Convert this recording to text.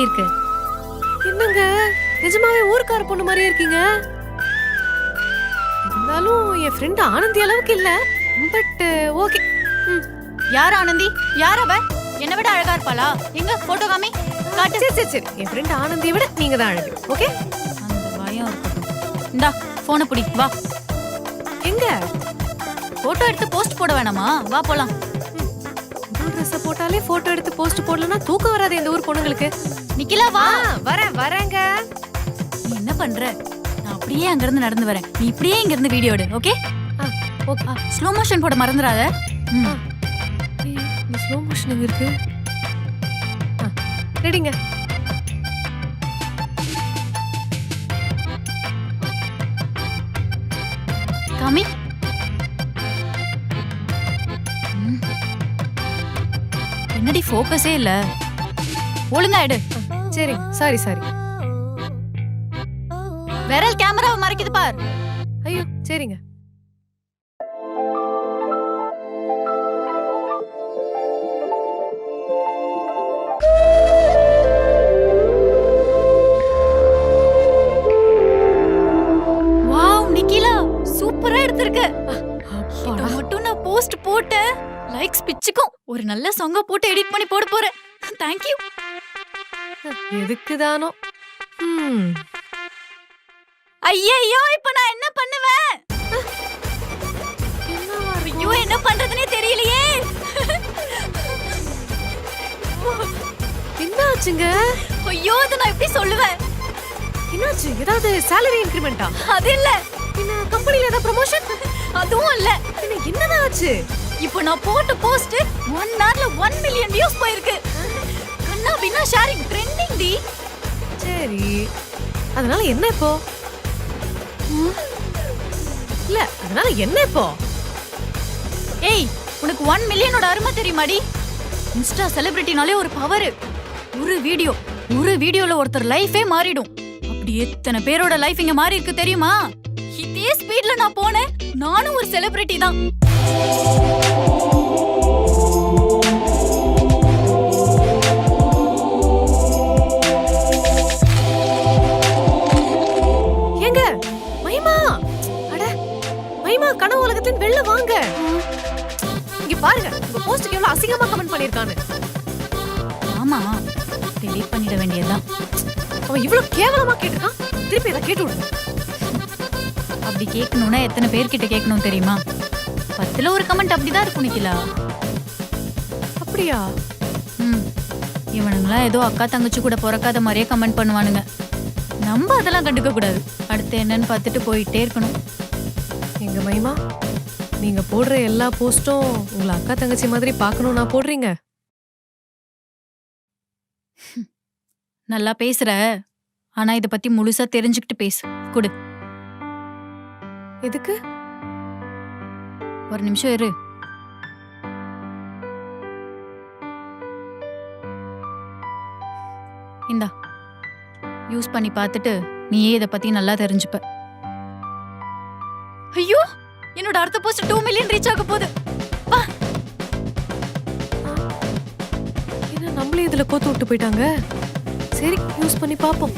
எப்படி இருக்கு? என்னங்க? நிஜமாவே ஊர்க்கார பொண்ணு மாதிரியே இருக்கீங்க. இருந்தாலும் என் ஃப்ரெண்ட் ஆனந்தி அளவுக்கு இல்ல. பட் ஓகே யார் ஆனந்தி? யார் அவ? என்னை விட அழகா இருப்பாளா? எங்க? போட்டோ காமி காட்டு. சரி சரி சரி. என் ஃப்ரெண்ட் ஆனந்தியை விட நீங்க தான் அழகு ஓகே அந்த பயம் இந்தா போனை பிடி. வா. எங்க? போட்டோ எடுத்து போஸ்ட் போட வேணாமா? வா போலாம். புது ட்ரெஸ் போட்டாலே போட்டோ எடுத்து போஸ்ட் போடலன்னா தூக்கம் வராது இந்த ஊர் பொண்ணுங்களுக்கு. நிக்கிலா வா. வரேன் வரேங்க. நீ என்ன பண்ற? நான் அப்படியே அங்க இருந்து நடந்து வரேன். நீ இப்படியே இங்க இருந்து வீடியோ எடு ஓகே ஆ, ஓகே ஸ்லோ மோஷன் போட மறந்துடாத. இந்த ஸ்லோ மோஷன் எங்க இருக்கு? ஆ, ரெடிங்க. காமி என்னடி ஃபோக்கஸே இல்ல? ஒழுங்கா எடு சரி சாரி சாரி விரல் கேமராவை மறைக்குது பார். ஐயோ சரிங்க. வாவ் நிக்கிலா. சூப்பரா எடுத்திருக்க. அப்பாடா. மட்டும் நான் போஸ்ட் போட்டேன். லைக்ஸ் பிச்சுக்கும். ஒரு நல்ல சாங்கா போட்டு எடிட் பண்ணி போட போறேன். தேங்க் யூ எதுக்குதானோ? ம் ஐயோ இப்ப நான் என்ன பண்ணுவேன்? ஐயோ என்ன பண்றதுனே தெரியலையே. என்ன ஆச்சுங்க ஐயோ இதை நான் எப்படி சொல்லுவேன்? என்னாச்சு? ஏதாவது salary இன்கிரிமெண்டா அது இல்ல. என்ன கம்பெனில ஏதாவது ப்ரமோஷன் அதுவும் இல்ல. என்ன என்னதான் ஆச்சு? இப்போ நான் போட்ட போஸ்ட் ஒன் ஹவர்ல ஒன் மில்லியன் வியூஸ் போயிருக்கு. கண்ணா பின்னா ஷேரிங் ட்ரெண்டிங் டி. சரி. அதனால என்ன இப்போ? இல்ல அதனால என்ன இப்போ? ஏய் உனக்கு ஒன் மில்லியனோட அருமை தெரியுமாடி? இன்ஸ்டா செலிபிரிட்டினாலே ஒரு பவர் ஒரு வீடியோ ஒரு வீடியோல ஒருத்தர் லைஃபே மாறிடும். அப்படி எத்தனை பேரோட லைஃப் இங்க மாறி இருக்கு தெரியுமா? இதே ஸ்பீட்ல நான் போனேன். நானும் ஒரு செலிபிரிட்டி தான். பாருங்க உங்க போஸ்டுக்கு எவ்வளவு அசிங்கமா கமெண்ட் பண்ணிருக்கான்னு ஆமா டெலீட் பண்ணிட வேண்டியதுதான். அவன் இவ்வளவு கேவலமா கேட்டிருக்கான். திருப்பி இதை கேட்டு விடுங்க அப்படி கேட்கணும்னா எத்தனை பேர்கிட்ட கேட்கணும் தெரியுமா? பத்துல ஒரு கமெண்ட் அப்படிதான் இருக்கும் நிக்கிலா. அப்படியா? ம். இவனுங்களாம் ஏதோ அக்கா தங்கச்சி கூட பிறக்காத மாதிரியே கமெண்ட் பண்ணுவானுங்க. நம்ம அதெல்லாம் கண்டுக்க கூடாது. அடுத்து என்னன்னு பார்த்துட்டு போயிட்டே இருக்கணும். எங்க மகிமா நீங்க போடுற எல்லா போஸ்டும் உங்களை அக்கா தங்கச்சி மாதிரி பார்க்கணும் நான் போடுறீங்க. நல்லா பேசுற. ஆனா இத பத்தி முழுசா தெரிஞ்சுக்கிட்டு பேசு. குடு. எதுக்கு? ஒரு நிமிஷம் இரு. இந்தா யூஸ் பண்ணி பார்த்துட்டு நீயே இதை பத்தி நல்லா தெரிஞ்சுப்ப. ஐயோ என்னோட அடுத்த போஸ்ட் டூ மில்லியன் ரீச் ஆக போகுது. என்ன நம்மளே இதுல கோத்து விட்டு போயிட்டாங்க? சரி யூஸ் பண்ணி பார்ப்போம்.